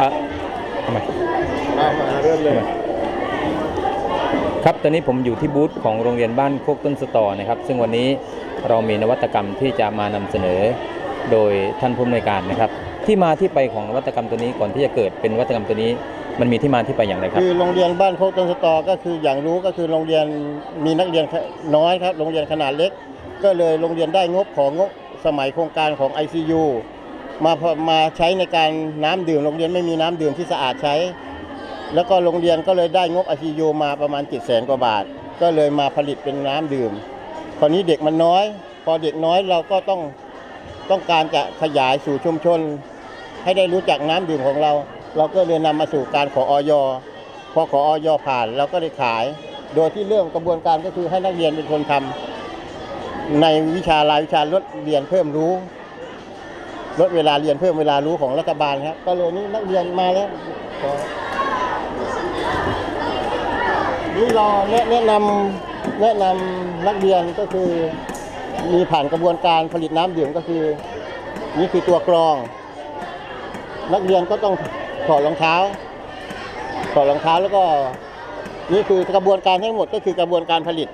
อะทำไมเอามาเริ่มเลยครับตอนนี้ผมอยู่ที่บูธของโรงเรียนบ้านโคกต้นสตอนะครับ ซึ่งวันนี้เรามีนวัตกรรมที่จะมานำเสนอ โดยท่านผู้อำนวยการนะครับ ที่มาที่ไปของนวัตกรรมตัวนี้ก่อนที่จะเกิดเป็นนวัตกรรมตัวนี้ มันมีที่มาที่ไปอย่างไรครับ คือโรงเรียนบ้านโคกต้นสตอก็คืออย่างรู้ก็คือโรงเรียนมีนักเรียนน้อยครับโรงเรียนขนาดเล็ก ก็เลยโรงเรียนได้งบของงบสมัยโครงการของ ICU มาพอมาใช้ในการน้ำดื่มโรงเรียนไม่มีน้ำดื่มที่สะอาดใช้ แล้วก็โรงเรียนก็เลยได้งบ ICU มาประมาณ7 0 0 0 0กว่าบาท ก็เลยมาผลิตเป็นน้ำดื่มคราวนี้เด็กมันน้อย พอเด็กน้อยเราก็ต้องต้องการจะขยายสู่ชุมชน ให้ได้รู้จักน้ำดื่มของเรา เราก็เลยนำมาสู่การขอออยพอขอออยผ่านเราก็ได้ขาย โดยที่เริ่มกระบวนการก็คือให้นักเรียนเป็นคนทำในวิชารายวิชาลดเรียนเพิ่มรู้ ลดเวลาเรียนเพิ่มเวลารู้ของรัฐบาลครับ ก็เลยนี่นักเรียนมาแล้วนี่เราแนะแนะนำแนะนำนักเรียนก็คือ มีผ่านกระบวนการผลิตน้ำดื่มก็คือ นี่คือตัวกรอง นักเรียนก็ต้องถอดรองเท้าถอดรองเท้าแล้วก็นี่คือกระบวนการทั้งหมดก็คือกระบวนการผลิต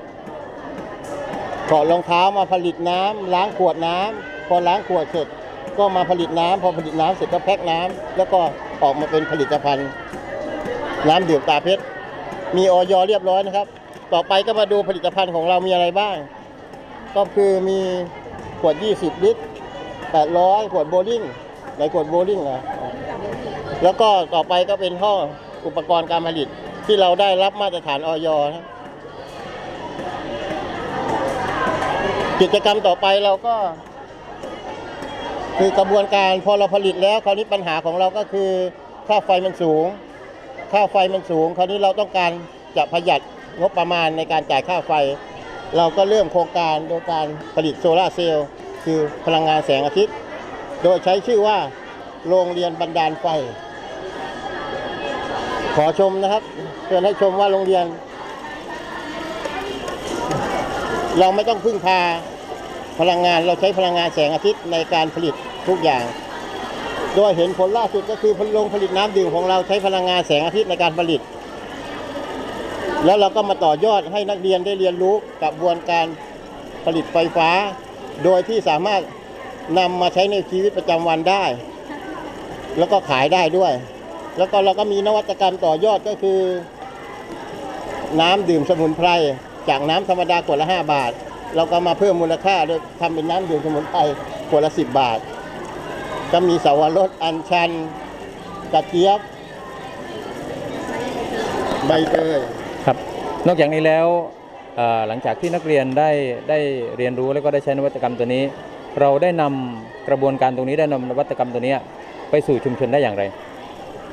ถอดรองเท้ามาผลิตน้ำล้างขวดน้ำพอล้างขวดเสร็จ ก็มาผลิตน้ำพอผลิตน้ำเสร็จก็แพ็คน้ำแล้วก็ออกมาเป็นผลิตภัณฑ์ น้ำดื่มตาเพชรมีออยเรียบร้อยนะครับ ต่อไปก็มาดูผลิตภัณฑ์ของเรามีอะไรบ้าง ก็คือมีขวด 20 ลิตร 800 ขวดโบลิ่งในขวดโบลิ่งนะแล้วก็ต่อไปก็เป็นห้ออุปกรณ์การผลิตที่เราได้รับมาตรฐานออยนะกิจกรรมต่อไปเราก็ คือกระบวนการพอเราผลิตแล้วคราวนี้ปัญหาของเราก็คือค่าไฟมันสูง ค่าไฟมันสูง คราวนี้เราต้องการจะประหยัดงบประมาณในการจ่ายค่าไฟ เราก็เริ่มโครงการโดยการผลิตโซลาร์เซลล์คือพลังงานแสงอาทิตย์ โดยใช้ชื่อว่าโรงเรียนบันดาลไฟ ขอชมนะครับเชิญให้ชมว่าโรงเรียน เราไม่ต้องพึ่งพาพลังงานเราใช้พลังงานแสงอาทิตย์ในการผลิต ทุกอย่าง โดยเห็นผลล่าสุดก็คือโรงผลิตน้ำดื่มของเราใช้พลังงานแสงอาทิตย์ในการผลิต แล้วเราก็มาต่อยอดให้นักเรียนได้เรียนรู้กระบวนการผลิตไฟฟ้า โดยที่สามารถนำมาใช้ในชีวิตประจำวันได้ แล้วก็ขายได้ด้วย แล้วก็เราก็มีนวัตกรรมต่อยอดก็คือ น้ำดื่มสมุนไพรจากน้ำธรรมดาขวดละ 5 บาท เราก็มาเพิ่มมูลค่าโดยทำเป็นน้ำดื่มสมุนไพรขวดละ 10 บาท ก็มีสาวรสอัญชัน กระเจี๊ยบ ใบเตยครับ นอกจากนี้แล้วเอ่อหลังจากที่นักเรียนได้ได้เรียนรู้แล้วก็ได้ใช้นวัตกรรมตัวนี้ เราได้นำกระบวนการตรงนี้ได้นำนวัตกรรมตัวเนี้ยไปสู่ชุมชนได้อย่างไร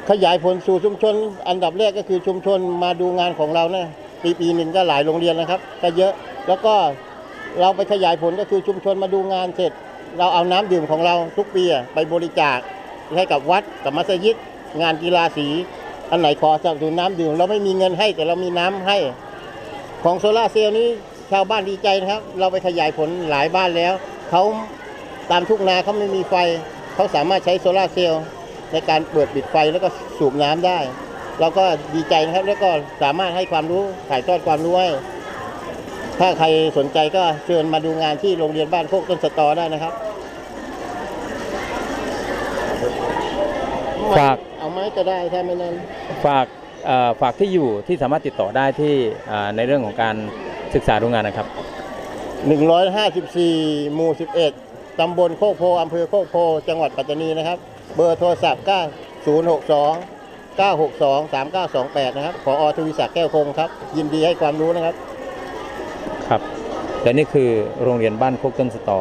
ขยายผลสู่ชุมชน อันดับแรกก็คือชุมชนมาดูงานของเรานะปีปีหนึ่งก็หลายโรงเรียนนะครับก็เยอะแล้วก็เราไปขยายผลก็คือชุมชนมาดูงานเสร็จ เราเอาน้ำดื่มของเราทุกปีไปบริจาคให้กับวัดกับมัสยิดงานกีฬาสีอันไหนขอสนับสนุนน้ำดื่มเราไม่มีเงินให้แต่เรามีน้ำให้ ของโซลาร์เซลล์นี้ชาวบ้านดีใจนะครับ เราไปขยายผลหลายบ้านแล้วเขาตามทุ่งนาเขาไม่มีไฟเขาสามารถใช้โซลาร์เซลล์ในการเปิดปิดไฟแล้วก็สูบน้ำได้ เราก็ดีใจนะครับแล้วก็สามารถให้ความรู้ถ่ายทอดความรู้ให้ ถ้าใครสนใจก็เชิญมาดูงานที่โรงเรียนบ้านโคกต้นสตอได้นะครับฝาก เอาไม้ก็ได้ถ้าไม่นั้น ฝากเอ่อฝากที่อยู่ที่สามารถติดต่อได้ที่อ่าในเรื่องของการศึกษาดูงานนะครับ 154 หมู่ 11 ตำบลโคกโพอำเภอโคกโพ จังหวัดปัตตานีนะครับ เบอร์โทรศัพท์ 9062 962 3928 นะครับ ขออทวีศักดิ์แก้วคงครับ ยินดีให้ความรู้นะครับ ครับและนี่คือโรงเรียนบ้านโคกต้นสตอ